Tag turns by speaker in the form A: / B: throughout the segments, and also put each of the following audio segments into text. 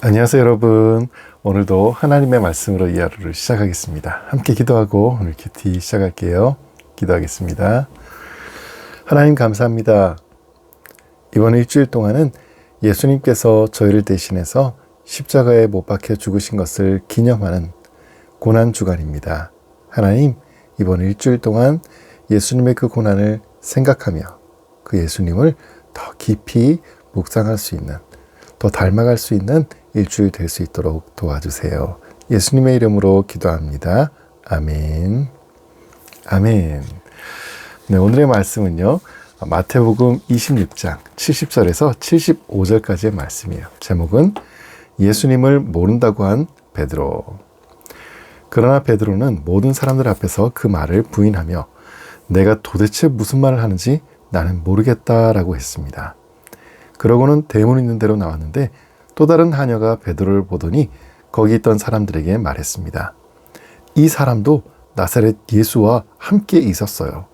A: 안녕하세요, 여러분. 오늘도 하나님의 말씀으로 이 하루를 시작하겠습니다. 함께 기도하고 오늘 큐티 시작할게요. 기도하겠습니다. 하나님 감사합니다. 이번 일주일 동안은 예수님께서 저희를 대신해서 십자가에 못 박혀 죽으신 것을 기념하는 고난 주간입니다. 하나님, 이번 일주일 동안 예수님의 그 고난을 생각하며 그 예수님을 더 깊이 묵상할 수 있는, 더 닮아갈 수 있는 일주일 될 수 있도록 도와주세요. 예수님의 이름으로 기도합니다. 아멘. 아멘. 네, 오늘의 말씀은요. 마태복음 26장 70절에서 75절까지의 말씀이에요. 제목은 예수님을 모른다고 한 베드로. 그러나 베드로는 모든 사람들 앞에서 그 말을 부인하며 내가 도대체 무슨 말을 하는지 나는 모르겠다라고 했습니다. 그러고는 대문 있는 대로 나왔는데 또 다른 하녀가 베드로를 보더니 거기 있던 사람들에게 말했습니다. 이 사람도 나사렛 예수와 함께 있었어요.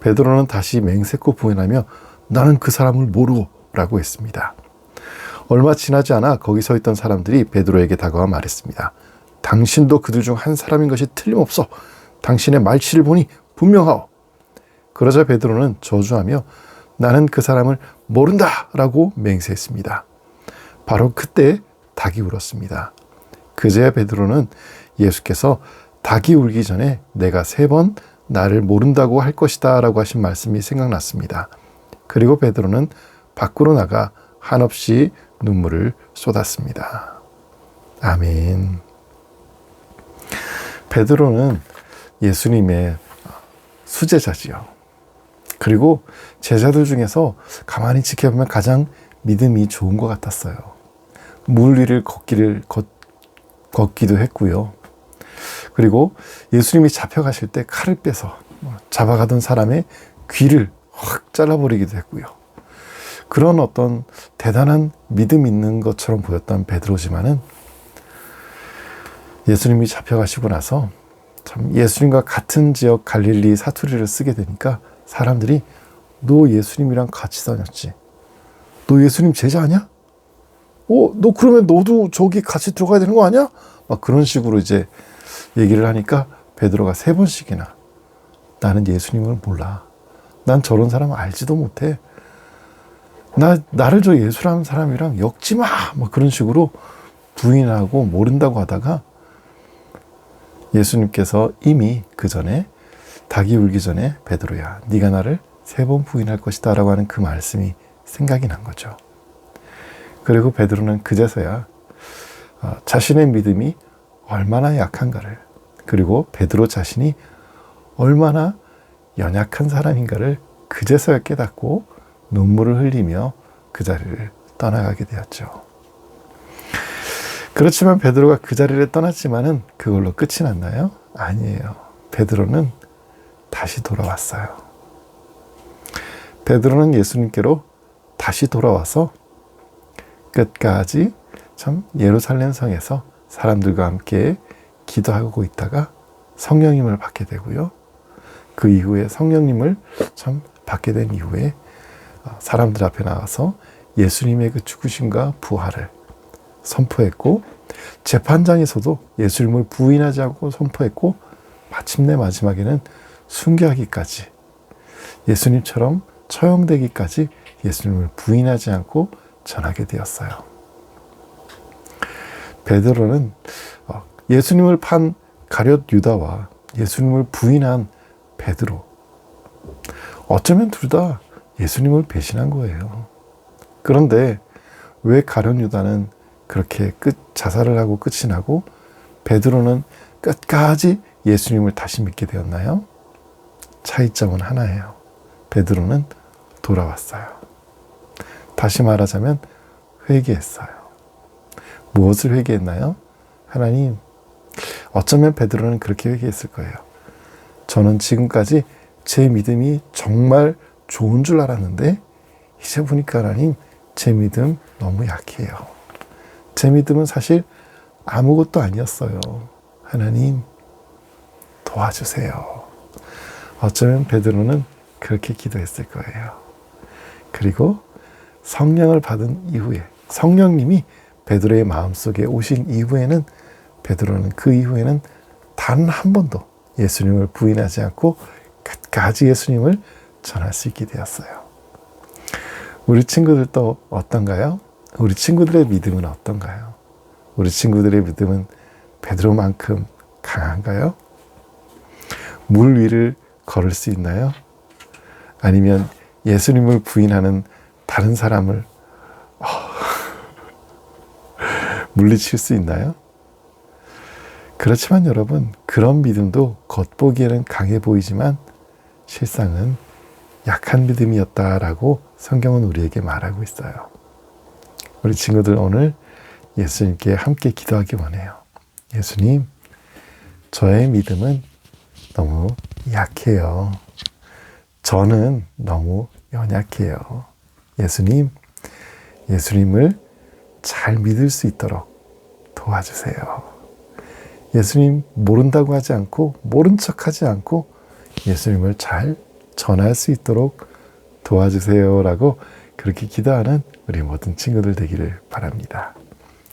A: 베드로는 다시 맹세코 부인하며 나는 그 사람을 모르라고 했습니다. 얼마 지나지 않아 거기 서 있던 사람들이 베드로에게 다가와 말했습니다. 당신도 그들 중 한 사람인 것이 틀림없어. 당신의 말치를 보니 분명하오. 그러자 베드로는 저주하며 나는 그 사람을 모른다라고 맹세했습니다. 바로 그때 닭이 울었습니다. 그제야 베드로는 예수께서 닭이 울기 전에 내가 세 번 나를 모른다고 할 것이다 라고 하신 말씀이 생각났습니다. 그리고 베드로는 밖으로 나가 한없이 눈물을 쏟았습니다. 아멘. 베드로는 예수님의 수제자지요. 그리고 제자들 중에서 가만히 지켜보면 가장 믿음이 좋은 것 같았어요. 물 위를 걷기를 걷, 걷기도 했고요. 그리고 예수님이 잡혀가실 때 칼을 빼서 잡아가던 사람의 귀를 확 잘라버리기도 했고요. 그런 어떤 대단한 믿음 있는 것처럼 보였던 베드로지만은 예수님이 잡혀가시고 나서 참 예수님과 같은 지역 갈릴리 사투리를 쓰게 되니까 사람들이 너 예수님이랑 같이 다녔지. 너 예수님 제자 아니야? 어, 너 그러면 너도 저기 같이 들어가야 되는 거 아니야? 막 그런 식으로 이제 얘기를 하니까 베드로가 세 번씩이나 나는 예수님을 몰라. 난 저런 사람 알지도 못해. 나, 나를 저 예수라는 사람이랑 엮지 마! 막 그런 식으로 부인하고 모른다고 하다가 예수님께서 이미 그 전에 닭이 울기 전에 베드로야, 네가 나를 세 번 부인할 것이다라고 하는 그 말씀이 생각이 난 거죠. 그리고 베드로는 그제서야 어, 자신의 믿음이 얼마나 약한가를 그리고 베드로 자신이 얼마나 연약한 사람인가를 그제서야 깨닫고 눈물을 흘리며 그 자리를 떠나가게 되었죠. 그렇지만 베드로가 그 자리를 떠났지만은 그걸로 끝이 났나요? 아니에요. 베드로는 다시 돌아왔어요. 베드로는 예수님께로 다시 돌아와서 끝까지 참 예루살렘 성에서 사람들과 함께 기도하고 있다가 성령님을 받게 되고요. 그 이후에 성령님을 참 받게 된 이후에 어, 사람들 앞에 나와서 예수님의 그 죽으심과 부활을 선포했고 재판장에서도 예수님을 부인하지 않고 선포했고 마침내 마지막에는 순교하기까지 예수님처럼 처형되기까지 예수님을 부인하지 않고 전하게 되었어요. 베드로는 어, 예수님을 판 가룟 유다와 예수님을 부인한 베드로 어쩌면 둘 다 예수님을 배신한 거예요. 그런데 왜 가룟 유다는 그렇게 끝 자살을 하고 끝이 나고 베드로는 끝까지 예수님을 다시 믿게 되었나요? 차이점은 하나예요. 베드로는 돌아왔어요. 다시 말하자면 회개했어요. 무엇을 회개했나요? 하나님, 어쩌면 베드로는 그렇게 회개했을 거예요. 저는 지금까지 제 믿음이 정말 좋은 줄 알았는데 이제 보니까 하나님 제 믿음 너무 약해요. 제 믿음은 사실 아무것도 아니었어요. 하나님 도와주세요. 어쩌면 베드로는 그렇게 기도했을 거예요. 그리고 성령을 받은 이후에 성령님이 베드로의 마음속에 오신 이후에는 베드로는 그 이후에는 단 한 번도 예수님을 부인하지 않고 끝까지 예수님을 전할 수 있게 되었어요. 우리 친구들도 어떤가요? 우리 친구들의 믿음은 어떤가요? 우리 친구들의 믿음은 베드로만큼 강한가요? 물 위를 걸을 수 있나요? 아니면 예수님을 부인하는 다른 사람을 어, 물리칠 수 있나요? 그렇지만 여러분, 그런 믿음도 겉보기에는 강해 보이지만 실상은 약한 믿음이었다라고 성경은 우리에게 말하고 있어요. 우리 친구들 오늘 예수님께 함께 기도하기 원해요. 예수님, 저의 믿음은 너무 약해요. 저는 너무 연약해요. 예수님, 예수님을 잘 믿을 수 있도록 도와주세요. 예수님 모른다고 하지 않고 모른 척 하지 않고 예수님을 잘 전할 수 있도록 도와주세요라고 그렇게 기도하는 우리 모든 친구들 되기를 바랍니다.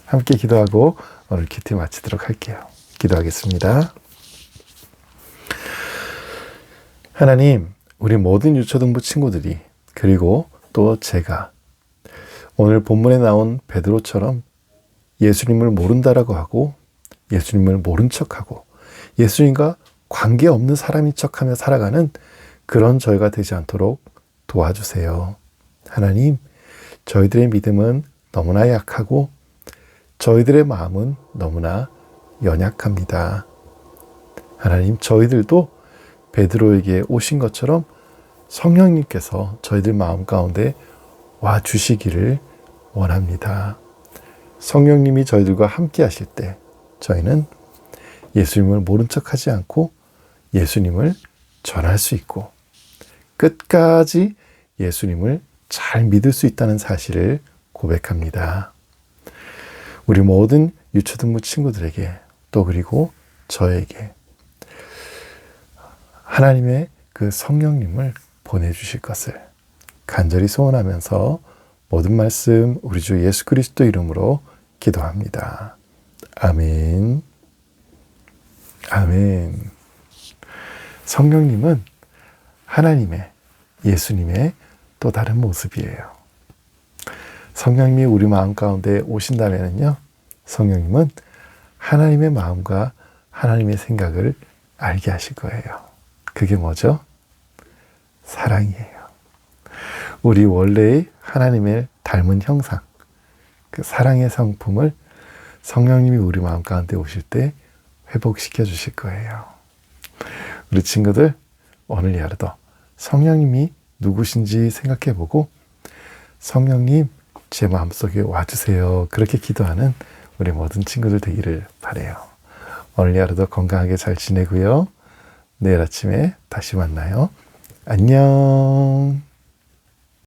A: 함께 기도하고 오늘 큐티 마치도록 할게요. 기도하겠습니다. 하나님, 우리 모든 유초등부 친구들이 그리고 또 제가 오늘 본문에 나온 베드로처럼 예수님을 모른다라고 하고 예수님을 모른 척하고 예수님과 관계 없는 사람인 척하며 살아가는 그런 저희가 되지 않도록 도와주세요. 하나님, 저희들의 믿음은 너무나 약하고 저희들의 마음은 너무나 연약합니다. 하나님, 저희들도 베드로에게 오신 것처럼 성령님께서 저희들 마음 가운데 와 주시기를 원합니다. 성령님이 저희들과 함께 하실 때 저희는 예수님을 모른 척 하지 않고 예수님을 전할 수 있고 끝까지 예수님을 잘 믿을 수 있다는 사실을 고백합니다. 우리 모든 유초등부 친구들에게 또 그리고 저에게 하나님의 그 성령님을 보내주실 것을 간절히 소원하면서 모든 말씀 우리 주 예수 그리스도 이름으로 기도합니다. 아멘. 아멘. 성령님은 하나님의 예수님의 또 다른 모습이에요. 성령님이 우리 마음 가운데 오신다면요. 성령님은 하나님의 마음과 하나님의 생각을 알게 하실 거예요. 그게 뭐죠? 사랑이에요. 우리 원래의 하나님의 닮은 형상, 그 사랑의 성품을 성령님이 우리 마음 가운데 오실 때 회복시켜 주실 거예요. 우리 친구들, 오늘 하루도 성령님이 누구신지 생각해 보고 성령님 제 마음속에 와주세요. 그렇게 기도하는 우리 모든 친구들 되기를 바래요. 오늘 하루도 건강하게 잘 지내고요. 내일 아침에 다시 만나요. 안녕.